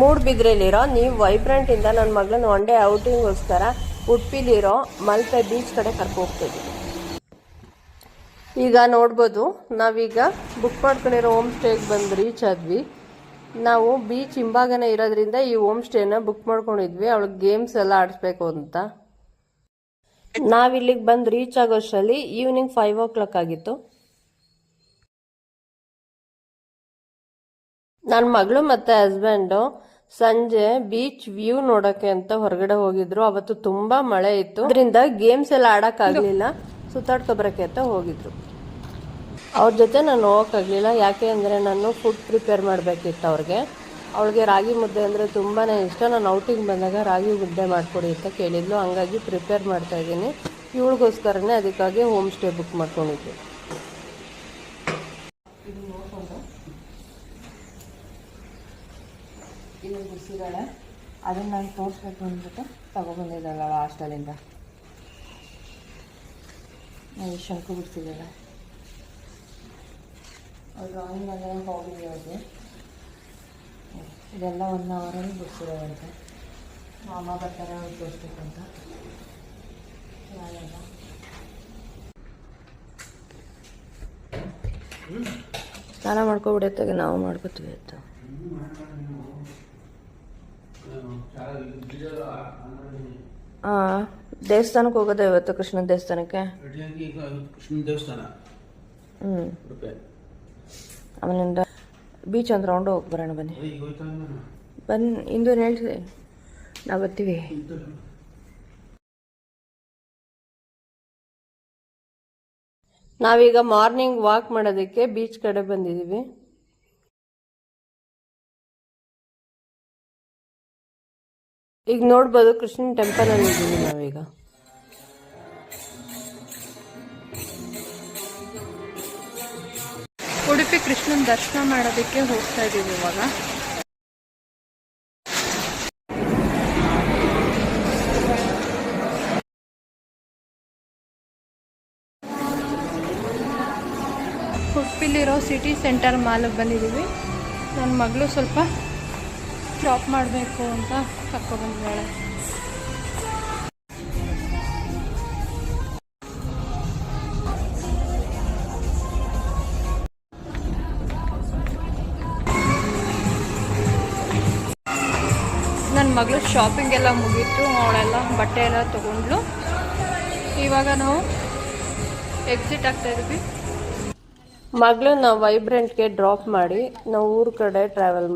ಮೂಡ್ಬಿದ್ರೆಲಿರೋ ನೀವು ವೈಬ್ರೆಂಟಿಂದ ನನ್ನ ಮಗಳನ್ನ ಒನ್ ಡೇ ಔಟಿಂಗ್ಗೋಸ್ಕರ ಉಡುಪಿಲಿರೋ ಮಲ್ಪೆ ಬೀಚ್ ಕಡೆ ಕರ್ಕೊ ಹೋಗ್ತಿದ್ವಿ ಈಗ ನೋಡ್ಬೋದು, ನಾವೀಗ ಬುಕ್ ಮಾಡ್ಕೊಂಡಿರೋ ಹೋಮ್ ಸ್ಟೇಗೆ ಬಂದು ರೀಚ್ ಆದ್ವಿ. ನಾವು ಬೀಚ್ ಹಿಂಭಾಗನೇ ಇರೋದ್ರಿಂದ ಈ ಹೋಮ್ ಸ್ಟೇನ ಬುಕ್ ಮಾಡ್ಕೊಂಡಿದ್ವಿ, ಅವಳಿಗೆ ಗೇಮ್ಸ್ ಎಲ್ಲ ಆಡಿಸ್ಬೇಕು ಅಂತ. ನಾವಿಲ್ಲಿಗೆ ಬಂದು ರೀಚ್ ಆಗೋಷ್ಟರಲ್ಲಿ ಈವ್ನಿಂಗ್ ಫೈವ್ ಓ ಕ್ಲಾಕ್ ಆಗಿತ್ತು. ನನ್ನ ಮಗಳು ಮತ್ತು ಹಸ್ಬೆಂಡು ಸಂಜೆ ಬೀಚ್ ವ್ಯೂ ನೋಡೋಕ್ಕೆ ಅಂತ ಹೊರಗಡೆ ಹೋಗಿದ್ರು. ಅವತ್ತು ತುಂಬ ಮಳೆ ಇತ್ತು. ಅದರಿಂದ ಗೇಮ್ಸ್ ಎಲ್ಲ ಆಡೋಕ್ಕಾಗಲಿಲ್ಲ ಸುತ್ತಾಡ್ಕೊಬರಕ್ಕೆ ಅಂತ ಹೋಗಿದ್ರು. ಅವ್ರ ಜೊತೆ ನಾನು ಹೋಗೋಕ್ಕಾಗಲಿಲ್ಲ ಯಾಕೆ ಅಂದರೆ ನಾನು ಫುಡ್ ಪ್ರಿಪೇರ್ ಮಾಡಬೇಕಿತ್ತು ಅವ್ರಿಗೆ. ಅವಳಿಗೆ ರಾಗಿ ಮುದ್ದೆ ಅಂದರೆ ತುಂಬಾ ಇಷ್ಟ. ನಾನು ಔಟಿಂಗ್ ಬಂದಾಗ ರಾಗಿ ಮುದ್ದೆ ಮಾಡಿಕೊಡಿ ಅಂತ ಕೇಳಿದ್ಲು. ಹಂಗಾಗಿ ಪ್ರಿಪೇರ್ ಮಾಡ್ತಾ ಇದ್ದೀನಿ. ಇವಳಿಗೋಸ್ಕರನೇ ಅದಕ್ಕಾಗಿ ಹೋಮ್ ಸ್ಟೇ ಬುಕ್ ಮಾಡ್ಕೊಂಡಿದ್ದೆ. ಇಲ್ಲಿ ಬಿಸಿದಾಳೆ ಅದನ್ನ ನಾನು ತೋರಿಸ್ಬೇಕು ಅಂದ್ಬಿಟ್ಟು ತಗೊಬಂದಿದ್ದಲ್ಲ ಹಾಸ್ಟೆಲಿಂದ ಶಂಕು ಬಿಡ್ತಿದ್ದಾಳೆ ಅವ್ರು ಡ್ರಾಯಿಂಗ್ ಅಂದರೆ ಹೋಗಿದ್ವಿ ಅವ್ರಿಗೆ ಇದೆಲ್ಲ ಒನ್ ಅವರಲ್ಲಿ ಬಿಡ್ಸಿದಾರಂತೆ ಮಾಮ ಬರ್ತಾರೆ, ಅವ್ರು ತೋರಿಸ್ಬೇಕು ಅಂತ. ನಾಳೆಲ್ಲ ಸ್ನಾನ ಮಾಡ್ಕೊಬಿಡತ್ತಾಗ ನಾವು ಮಾಡ್ಕೋತೀವಿ ಅಂತ. ಹಾಂ ದೇವಸ್ಥಾನಕ್ಕೆ ಹೋಗೋದ ಇವತ್ತು ಕೃಷ್ಣ ದೇವಸ್ಥಾನಕ್ಕೆ? ಕೃಷ್ಣನ ದೇವಸ್ಥಾನ. ಹ್ಞೂ ಆಮೇಲಿಂದ ಬೀಚ್ ಒಂದು ರೌಂಡ್ ಹೋಗಿ ಬರೋಣ ಬನ್ನಿ. ಬನ್ನಿ ಇಂದು ಹೇಳ್ತೀವಿ ನಾವು ಬರ್ತೀವಿ. ನಾವೀಗ ಮಾರ್ನಿಂಗ್ ವಾಕ್ ಮಾಡೋದಕ್ಕೆ ಬೀಚ್ ಕಡೆ ಬಂದಿದ್ದೀವಿ. ಈಗ ನೋಡ್ಬೋದು ಕೃಷ್ಣನ ಟೆಂಪಲ್ ಅಲ್ಲಿ ಇದ್ದೀವಿ ನಾವೀಗ. ಉಡುಪಿ ಕೃಷ್ಣನ ದರ್ಶನ ಮಾಡೋದಕ್ಕೆ ಹೋಗ್ತಾ ಇದೀವಿ ಇವಾಗ. ಉಡುಪಿಲಿರೋ ಸಿಟಿ ಸೆಂಟರ್ ಮಾಲ್ ಬಂದಿದ್ದೀವಿ ನನ್ನ ಮಗಳು ಸ್ವಲ್ಪ ಶಾಪ್ ಮಾಡಬೇಕು ಅಂತ ಕರ್ಕೊಬಂದಿದ್ದಾಳೆ ನನ್ನ ಮಗಳು ಶಾಪಿಂಗ್ ಎಲ್ಲ ಮುಗೀತು, ಅವಳೆಲ್ಲ ಬಟ್ಟೆ ಎಲ್ಲ ತೊಗೊಂಡ್ಲು ಇವಾಗ ನಾವು ಎಕ್ಸಿಟ್ ಆಗ್ತಾ ಇದ್ವಿ. ಮಗಳನ್ನ ವೈಬ್ರೆಂಟ್ಗೆ ಡ್ರಾಪ್ ಮಾಡಿ, ನಾವು ಊರ ಕಡೆ ಟ್ರಾವೆಲ್